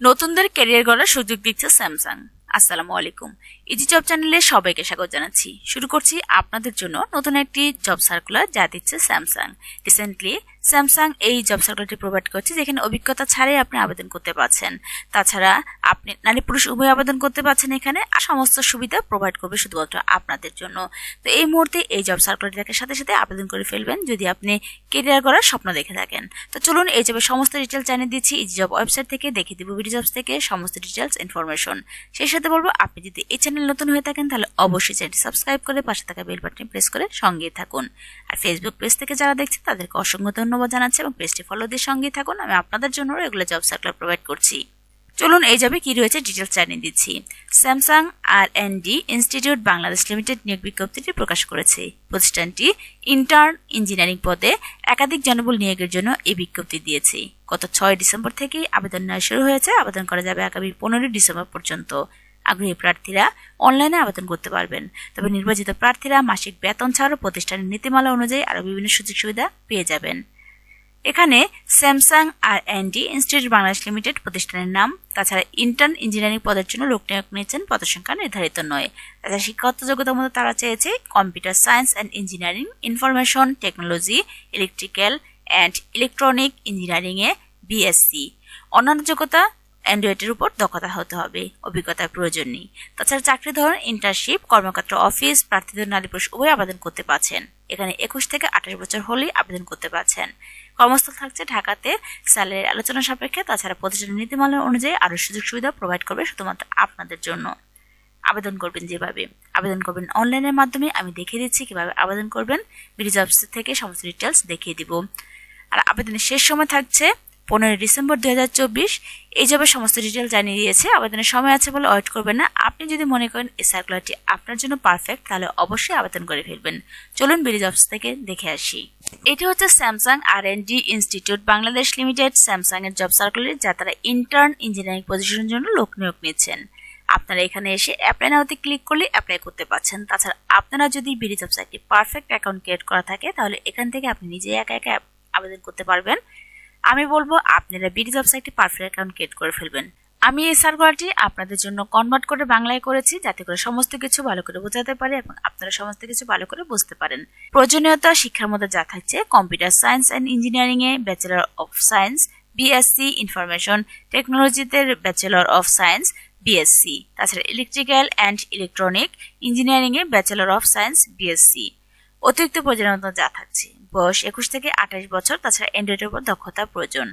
নতুনদের ক্যারিয়ার গড়ার সুযোগ দিচ্ছে স্যামসাং আসসালামু আলাইকুম। ইজি জব চ্যানেলে সবাইকে স্বাগত জানাচ্ছি। শুরু করছি আপনাদের জন্য নতুন একটি জব সার্কুলার যা দিচ্ছে স্যামসাং রিসেন্টলি স্যামসাং এই জব সার্কুলারটি প্রোভাইড করছে, যেখানে অভিজ্ঞতা ছাড়াই আপনি আবেদন করতে পারছেন। তাছাড়া আপনি নারী পুরুষ উভয় আবেদন করতে পারছেন এখানে, আর সমস্ত সুবিধা প্রোভাইড করবে শুধুমাত্র আপনাদের জন্য। তো এই মুহূর্তে এই জব সার্কুলারটি দেখার সাথে সাথে আবেদন করে ফেলবেন, যদি আপনি কেরিয়ার করার স্বপ্ন দেখে থাকেন। তো চলুন এই জবের সমস্ত ডিটেলস জানিয়ে দিচ্ছি। ইজি জব ওয়েবসাইট থেকে দেখে দিব ভিডিও জবস থেকে সমস্ত ডিটেলস ইনফরমেশন সেই সাথে বলব, আপনি যদি এই চ্যানেল নতুন হয়ে থাকেন, তাহলে অবশ্যই চ্যানেলটি সাবস্ক্রাইব করে পাশে থাকা বেল বাটনে প্রেস করে সঙ্গে থাকুন। আর ফেসবুক পেজ থেকে যারা দেখছেন, তাদেরকে অসংখ্য ধন্যবাদ জানাচ্ছি এবং পেজটি ফলো দিয়ে সঙ্গে থাকুন। আমি আপনাদের জন্য রেগুলার জব সার্কুলার প্রোভাইড করছি। চলুন এই যাবে কি রয়েছে ডিটেলস জানিয়ে দিচ্ছি। Samsung R and D institute Bangladesh limited নিয়োগ বিজ্ঞপ্তিটি প্রকাশ করেছে। প্রতিষ্ঠানটি ইন্টার্ন ইঞ্জিনিয়ারিং পদে একাধিক জনবল নিয়োগের জন্য এই বিজ্ঞপ্তি দিয়েছে। গত ছয় ডিসেম্বর থেকেই আবেদন নেওয়া শুরু হয়েছে। আবেদন করা যাবে আগামী পনেরোই ডিসেম্বর পর্যন্ত। আগ্রহী প্রার্থীরা অনলাইনে আবেদন করতে পারবেন। তবে নির্বাচিত প্রার্থীরা মাসিক বেতন ছাড়াও প্রতিষ্ঠানের নীতিমালা অনুযায়ী আরও বিভিন্ন সুযোগ সুবিধা পেয়ে যাবেন। এখানে Samsung R and D institute Bangladesh limited প্রতিষ্ঠানের নাম, তাছাড়া ইন্টার্ন ইঞ্জিনিয়ারিং পদের জন্য লোক নিয়োগ নিয়েছেন, পদসংখ্যা নির্ধারিত নয়। তাছাড়া শিক্ষাগত যোগ্যতার মধ্যে তারা চেয়েছে computer science and engineering information technology electrical and electronic ইঞ্জিনিয়ারিংয়ে বিএসসি অন্যান্য যোগ্যতা অ্যান্ড্রয়েডের উপর দক্ষতা হতে হবে, অভিজ্ঞতার প্রয়োজন নেই। তাছাড়া চাকরি ধরন ইন্টার্নশিপ কর্মক্ষেত্র অফিস প্রার্থীদের নারী পুরুষ উভয় আবেদন করতে পারছেন। এখানে একুশ থেকে আঠাশ বছর হলেই আবেদন করতে পারছেন। কর্মস্থল থাকছে ঢাকাতে। স্যালারির আলোচনা সাপেক্ষে তাছাড়া প্রতিষ্ঠানের নীতিমালা অনুযায়ী আরও সুযোগ সুবিধা প্রোভাইড করবে শুধুমাত্র আপনাদের জন্য। আবেদন করবেন যেভাবে। আবেদন করবেন অনলাইনের মাধ্যমে আমি দেখিয়ে দিচ্ছি কীভাবে আবেদন করবেন। বিডি জবস থেকে সমস্ত ডিটেলস দেখিয়ে দিব। আর আবেদনের শেষ সময় থাকছে পনেরোই ডিসেম্বর দুই হাজার চব্বিশ। এই জবের সমস্ত ডিটেল জানিয়ে দিয়েছে। আবেদনের সময় আছে বলে ওয়েট করবেন না। আপনি যদি মনে করেন এই সার্কুলারটি আপনার জন্য পারফেক্ট তাহলে অবশ্যই আবেদন করে ফেলবেন। চলুন বিডি জবস থেকে দেখে আসি। এটি হচ্ছে Samsung R and D institute Bangladesh limited Samsung এর জব সার্কুলার যা তারা ইন্টার্ন ইঞ্জিনিয়ারিং পজিশনের জন্য লোক নিয়োগ নিচ্ছেন আপনারা এখানে এসে অ্যাপ্লাই নাওতে ক্লিক করলে অ্যাপ্লাই করতে পারছেন। তাছাড়া আপনারা যদি বিডি জবস একটি পারফেক্ট অ্যাকাউন্ট ক্রিয়েট করা থাকে, তাহলে এখান থেকে আপনি নিজে একা একা আবেদন করতে পারবেন। আমি বলব, আপনারা বিডি জবস একটি পারফেক্ট অ্যাকাউন্ট ক্রিয়েট করে ফেলবেন। আমি এই সার্কুলারটি আপনাদের জন্য কনভার্ট করে বাংলায় করেছি, যাতে করে সমস্ত কিছু ভালো করে বোঝাতে পারে এবং আপনারা সমস্ত কিছু ভালো করে বুঝতে পারেন। প্রয়োজনীয়তা, শিক্ষার মধ্যে যা থাকছে, কম্পিউটার সায়েন্স অ্যান্ড ইঞ্জিনিয়ারিংয়ে bachelor of science BSc information টেকনোলজিতে ব্যাচেলর অফ সায়েন্স বিএসসি তাছাড়া ইলেকট্রিক্যাল অ্যান্ড ইলেকট্রনিক ইঞ্জিনিয়ারিংয়ে ব্যাচেলর অফ সায়েন্স বিএসসি অতিরিক্ত প্রয়োজনীয়তা যা থাকছে। বয়স একুশ থেকে আঠাশ বছর, তাছাড়া অ্যান্ড্রয়েডের উপর দক্ষতা প্রয়োজন।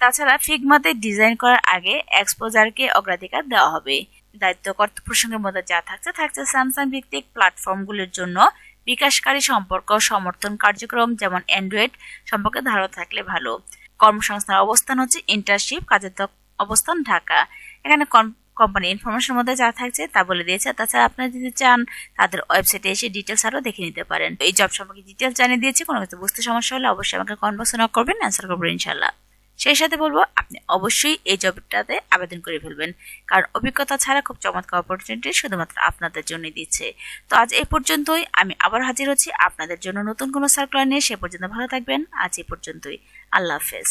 তাছাড়া ফিগমাতে ডিজাইন করার আগে এক্সপোজারকে অগ্রাধিকার দেওয়া হবে। দায়িত্ব কর্ত প্রসঙ্গের মধ্যে যা থাকছে থাকছে স্যামসাং ভিত্তিক প্ল্যাটফর্মগুলির জন্য বিকাশকারী সম্পর্ক সমর্থন কার্যক্রম, যেমন অ্যান্ড্রয়েড সম্পর্কে ধারণা থাকলে ভালো। কর্মসংস্থানের অবস্থান হচ্ছে ইন্টার্নশিপ কাজের অবস্থান ঢাকা। এখানে কোম্পানি ইনফরমেশন মধ্যে যা থাকছে তা বলে দিয়েছে। তাছাড়া আপনারা যদি চান, তাদের ওয়েবসাইটে এসে ডিটেলস আরও দেখে নিতে পারেন। এই জব সম্পর্কে ডিটেলস জানিয়ে দিয়েছি, কোনো কিছু বুঝতে সমস্যা হলে অবশ্যই আমাকে কনভার্স নক করবেন অ্যান্সার করবেন ইনশাল্লাহ সেই সাথে বলব, আপনি অবশ্যই এই জবটাতে আবেদন করে ফেলবেন। কারণ অভিজ্ঞতা ছাড়া খুব চমৎকার অপরচুনিটি শুধুমাত্র আপনাদের জন্যই দিচ্ছে। তো আজ এই পর্যন্তই, আমি আবার হাজির হচ্ছি আপনাদের জন্য নতুন কোনো সার্কুলার নিয়ে। সে পর্যন্ত ভালো থাকবেন, আজ এ পর্যন্তই। আল্লাহ হাফেজ।